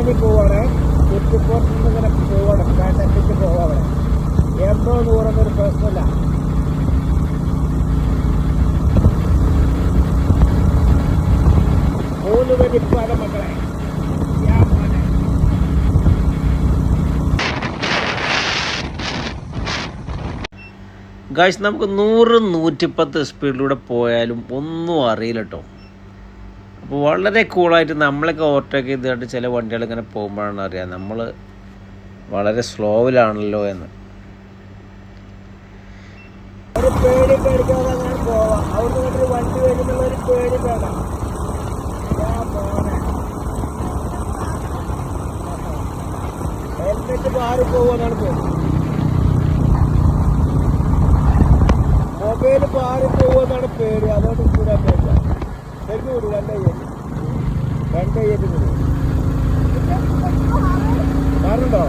പൊന്നാനി പോവാണ്? കുറ്റിപ്പുറത്ത് നിന്ന് ഇങ്ങനെ പോവാണ്. കാട്ടത്തേക്ക് പോവാണ് എന്തോ നൂറൊന്നും ഒരു പ്രശ്നമില്ല. മൂന്ന് വലിപ്പാല മക്കളെ. ഗായ്സ് നമുക്ക് നൂറ് നൂറ്റിപ്പത്ത് സ്പീഡിലൂടെ പോയാലും ഒന്നും അറിയില്ല കേട്ടോ അപ്പോൾ വളരെ കൂളായിട്ട് നമ്മളൊക്കെ ഓവർടേക്ക് ചെയ്തിട്ട് ചില വണ്ടികൾ ഇങ്ങനെ പോകുമ്പോഴാണ് അറിയാം നമ്മൾ വളരെ സ്ലോവിലാണല്ലോ എന്ന്. ഹെൽമെറ്റ് മാറി പോകുമെന്നാണ് പേടി മൊബൈൽ മാറി പോകുമെന്നാണ് പേര് അതുകൊണ്ട് കൂടാൻ പേര് ശരിക്കും വിടും രണ്ട് കയ്യേറ്റ് രണ്ട് മാറുണ്ടോ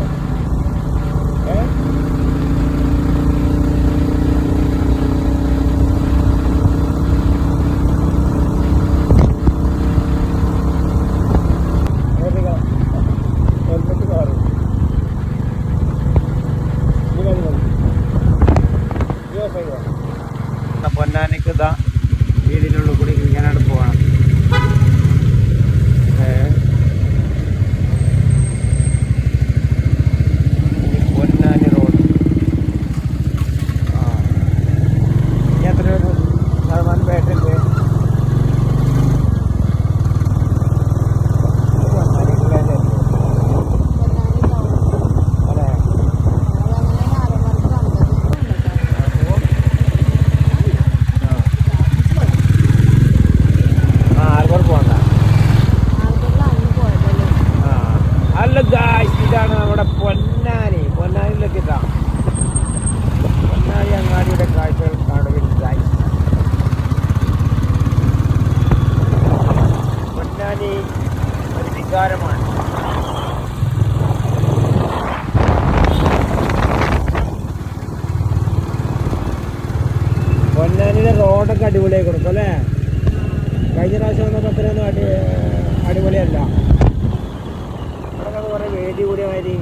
ഏ ശ്രദ്ധിക്കണം ഹെൽമെറ്റ് മാറും ഇനി മതി മതി ഈ ഓഫ് ചെയ്തോ പൊന്നാനിക്ക് ഇതാ വീടിനുള്ളിൽ കൂടി ഇങ്ങനെ പോകണം പൊന്നാനി റോഡ് ആ ഇനി എത്ര ഒരു ശതമാനം ബാറ്ററി ഉണ്ട് അതെ ആ ആൽബർ പോകണ്ട ആ അല്ല ഗായ്സ് ഇതാണ് നമ്മുടെ പൊന്നാനി പൊന്നാനിയിലെത്തിട്ടാ പൊന്നാനി അങ്ങാടിയുടെ കാഴ്ചകൾ കാണുവിൻ ഗായ്സ് പൊന്നാനി ഒരു വികാരമാണ് പൊന്നാനിയുടെ റോഡൊക്കെ അടിപൊളിയായി കൊടുക്കും അല്ലേ? കഴിഞ്ഞ പ്രാവശ്യം വന്നപ്പോൾ അത്രയൊന്നും അടി അടിപൊളിയല്ല. അവിടെ കുറേ വേദി കൂടിയ മാതിരി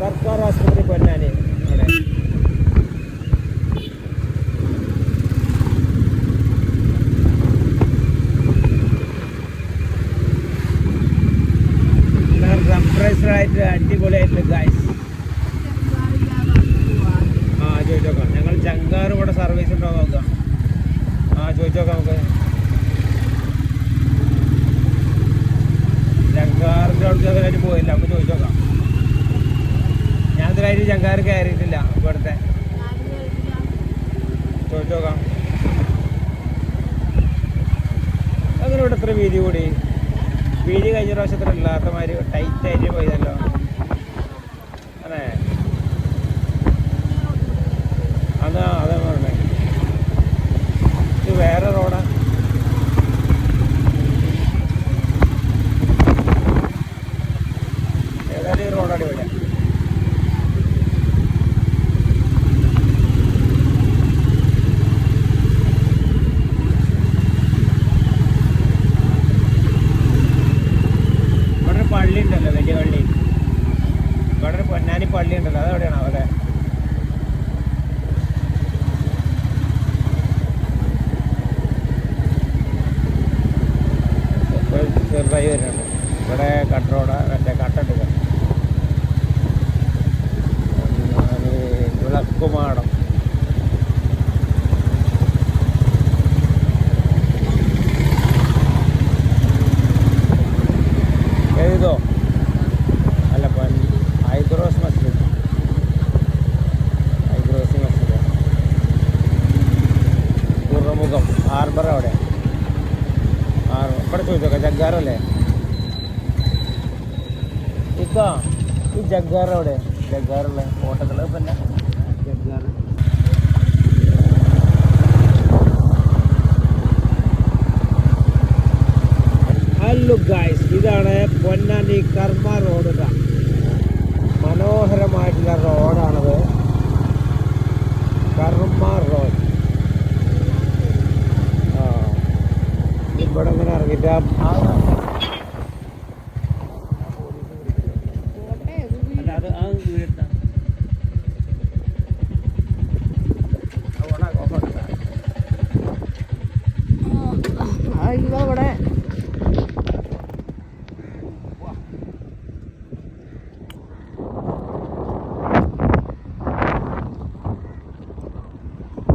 സർക്കാർ ആശുപത്രി പൊന്നാനി അവിടെ. കംപ്രസറായിട്ട് അടിപൊളിയായിട്ട് ഗൈസ് ആ ചോദിച്ചു നോക്കാം ഞങ്ങൾ ചങ്കാർ ഇവിടെ സർവീസ് ഉണ്ടോ നോക്കാം. ആ ചോദിച്ചു നോക്കാം നമുക്ക് ചങ്കാറിന്റെ അടുത്ത് അതിനായിട്ട് പോയില്ല. നമുക്ക് ചോദിച്ചു നോക്കാം ഞാൻ ഇതിനായിട്ട് ചങ്കാർ കയറിയിട്ടില്ല ഇവിടുത്തെ. ചോദിച്ചു നോക്കാം അങ്ങനെ ഇവിടെ എത്ര വീതി കൂടി. വീതി കഴിഞ്ഞ പ്രാവശ്യത്തിൽ മാതിരി ടൈറ്റ് ആയിട്ട് പോയതല്ലോ. ஏன்னா ഇവിടെ എന്റെ കട്ടുണ്ട് വിളക്കുമാടം. എഴുതോ അല്ല പൻ ഹൈദ്രോസ് മസ്ജിദ് ഹൈദ്രോസ് മസ്ജിദ് തുറമുഖം ഹാർബർ അവിടെ. ഇവിടെ ചോദിച്ചോക്കാം ജഗ്ഗാറല്ലേ ഇപ്പൊ ഈ ജഗ്ഗാർ അവിടെ ജഗ്ഗാറുള്ള കോട്ടകൾ പിന്നെ ജഗ്ഗാർ ഹലോ ഗായ്സ് ഇതാണ് പൊന്നാനി കർമ്മ റോഡ് മനോഹരമായിട്ടുള്ള റോഡാണത് കർമ്മ റോഡ് ഇവിടെ ഇങ്ങനെ ഇറങ്ങിയിട്ട് ആ Abi al üretten.